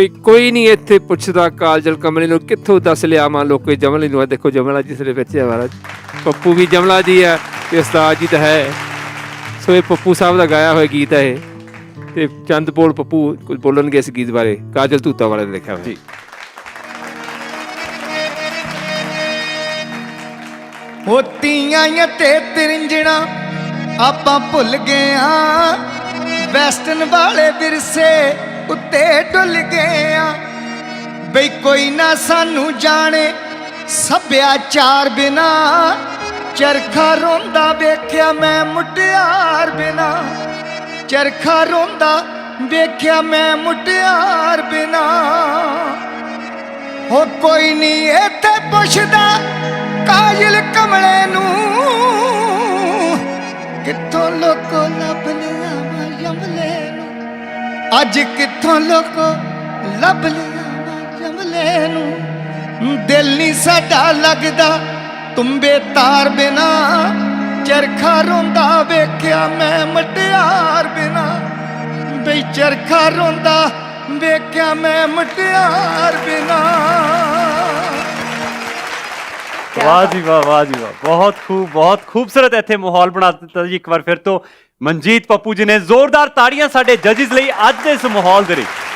ਵੀ ਕੋਈ ਨਹੀਂ ਇੱਥੇ ਪੁੱਛਦਾ ਕਾਲਜਲ ਕਮਲੇ ਨੂੰ ਕਿੱਥੋਂ ਦੱਸ ਲਿਆ ਮਾਂ ਲੋਕੇ ਜਮਲੇ ਨੂੰ। ਆਹ ਦੇਖੋ ਜਮਲਾ ਜਿਸ ਦੇ ਵਿੱਚ ਹੈ ਮਹਾਰਾਜ। ਪੱਪੂ ਵੀ ਜਮਲਾ ਜੀ ਹੈ ਤੇ ਉਸਤਾਦ ਜੀ ਤਾਂ ਹੈ। ਸੋ ਇਹ ਪੱਪੂ ਸਾਹਿਬ ਦਾ ਗਾਇਆ ਹੋਇਆ ਗੀਤ ਹੈ ਤੇ ਚੰਦ ਬੋਲ ਪੱਪੂ ਕੁਝ ਬੋਲਣਗੇ ਇਸ ਗੀਤ ਬਾਰੇ। ਕਾਜਲ ਤੂਤਾ ਵਾਲੇ ਨੇ ਲਿਖਿਆ ਹੋਇਆ। ਜੀ। ਹੋਤੀਆਂ ਆਂ ਤੇ ਤਰਿੰਜਣਾ ਆਪਾਂ ਭੁੱਲ ਗਏ ਆਂ। ਵੈਸਟਰਨ ਵਾਲੇ ਵਿਰਸੇ ਉੱਤੇ ਡੁੱਲ ਗਏ ਆਂ। ਬਈ ਕੋਈ ਨਾ ਸਾਨੂੰ ਜਾਣੇ ਸੱਭਿਆਚਾਰ ਬਿਨਾ। ਚਰਖਾ ਰੋਂਦਾ ਵੇਖਿਆ ਮੈਂ ਮੁਟਿਆਰ ਬਿਨਾ। ਚਰਖਾ ਰੋਂਦਾ ਵੇਖਿਆ ਮੈਂ ਮੁਟਿਆਰ ਬਿਨਾ। ਹੋ ਕੋਈ ਨਹੀਂ ਇੱਥੇ ਪੁੱਛਦਾ ਕਾਜਲ ਕਮਲੇ ਨੂੰ। ਕਿੱਥੋਂ ਲੋਕੋ ਲੱਭ ਅੱਜ ਕਿੱਥੋਂ ਲੋਕੋ ਲੱਭ ਲਿਆ ਵਾ ਨੂੰ? ਦਿਲ ਨਹੀਂ ਸਾਡਾ ਲੱਗਦਾ ਤੁੰਬੇ ਤਾਰ ਬਿਨਾ। ਚਰਖਾ ਰੋਂਦਾ ਵੇਖਿਆ ਮੈਂ ਮਟਿਆਰ ਬਿਨਾ। ਬਈ ਚਰਖਾ ਰੋਂਦਾ ਵੇਖਿਆ ਮੈਂ ਮਟਿਆਰ ਬਿਨਾ। ਵਾਹ ਜੀ ਵਾਹ ਵਾਹ ਜੀ ਵਾਹ। ਬਹੁਤ ਖੂਬ, ਬਹੁਤ ਖੂਬਸੂਰਤ ਇੱਥੇ ਮਾਹੌਲ ਬਣਾ ਦਿੱਤਾ ਜੀ ਇੱਕ ਵਾਰ ਫਿਰ ਤੋਂ। ਮਨਜੀਤ ਪੱਪੂ ਜੀ ਨੇ ਜ਼ੋਰਦਾਰ ਤਾੜੀਆਂ ਸਾਡੇ ਜੱਜਿਸ ਲਈ ਅੱਜ ਦੇ ਇਸ ਮਾਹੌਲ ਦੇ ਲਈ